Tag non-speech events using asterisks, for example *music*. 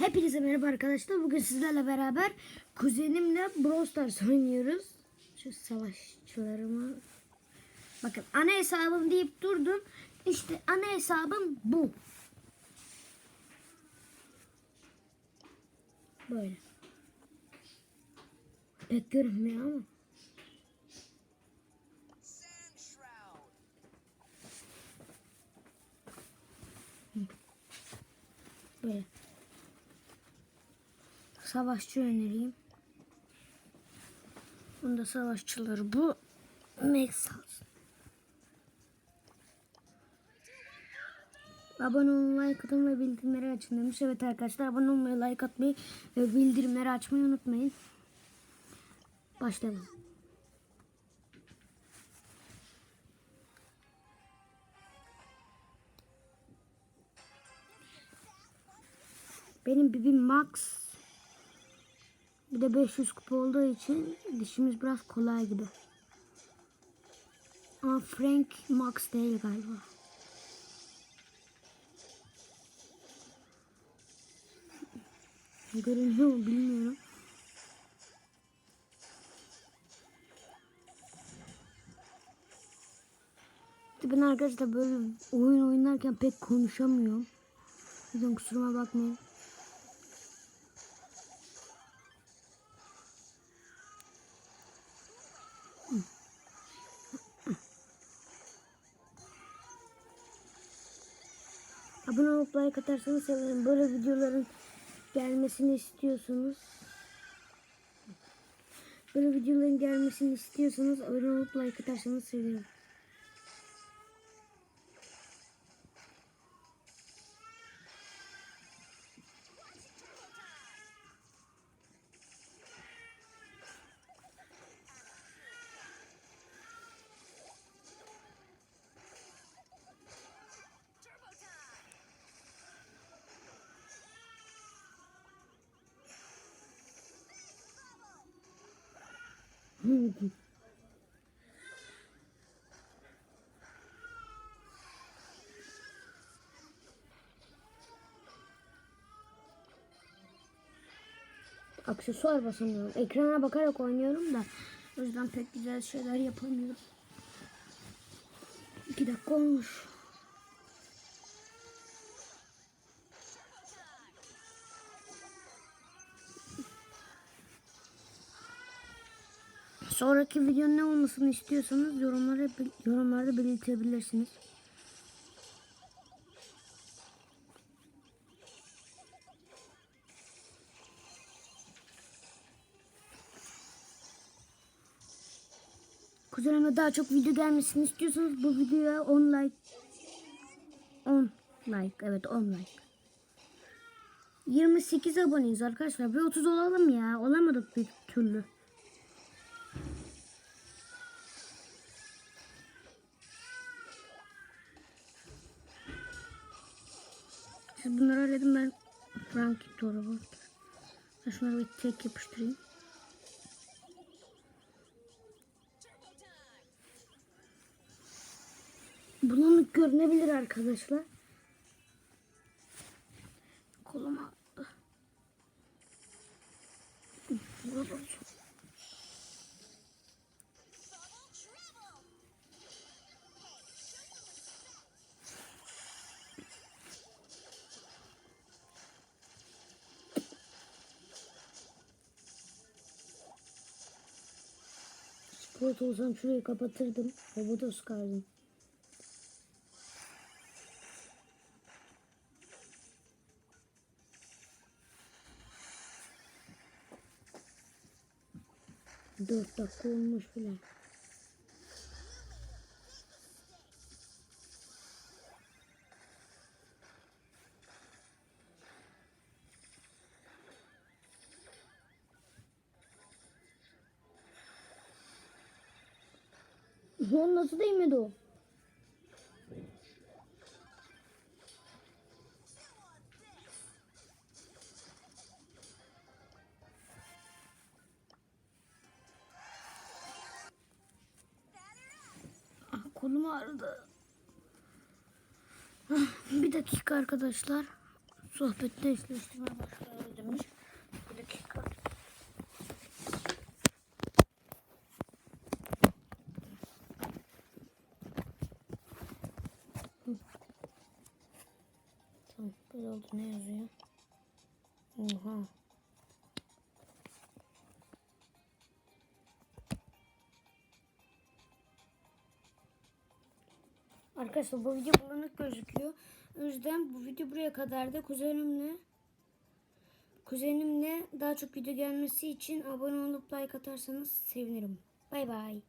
Hepinize merhaba arkadaşlar. Bugün sizlerle beraber kuzenimle Brawl Stars oynuyoruz. Şu savaşçılarımı. Bakın ana hesabım deyip durdum. İşte ana hesabım bu. Böyle. Pek görünmüyor ama. Böyle. Savaşçı önereyim. Bunda savaşçıları bu. Max alsın. Abone olmayı, like atın ve bildirimleri açın demiş. Evet arkadaşlar abone olmayı, like atmayı ve bildirimleri açmayı unutmayın. Başlayalım. Benim bibim Max. Bir de 500 kupa olduğu için dişimiz biraz kolay gibi. Ama Frank Max değil galiba. *laughs* Görünüyor mu bilmiyorum. Ben arkadaşlar böyle oyun oynarken pek konuşamıyorum. Yüzden kusuruma bakmayın. Abone olup like atarsanız sevinirim. Böyle videoların gelmesini istiyorsanız böyle videoların gelmesini istiyorsanız abone olup like atarsanız sevinirim. Aksesuar basamıyorum. Ekrana bakarak oynuyorum da o yüzden pek güzel şeyler yapamıyorum. İki dakika olmuş. Sonraki videonun ne olmasını istiyorsanız yorumlara yorumlarda belirtebilirsiniz. Kuzenime daha çok video gelmesini istiyorsanız bu videoya 10 like 10 like evet 10 like 28 aboneyiz arkadaşlar. Bir 30 olalım ya. Olamadık bir türlü. Siz bunları halledin ben Frankie Toro Ben şunları bir tek yapıştırayım. Bulanık görünebilir arkadaşlar. Koluma. Burada Sport olsam şurayı kapatırdım. Robotu sıkardım. Dört dakika olmuş bile. Lan nasıl değmedi o? Ah, kolum ağrıdı. Ah, Bir dakika arkadaşlar. sohbette eşleştirme başlıyor demiş. Bir dakika. Böyle oldu ne yazıyor? Oha. Arkadaşlar bu video bulanık gözüküyor. O yüzden bu video buraya kadar da kuzenimle kuzenimle daha çok video gelmesi için abone olup like atarsanız sevinirim. Bay bay.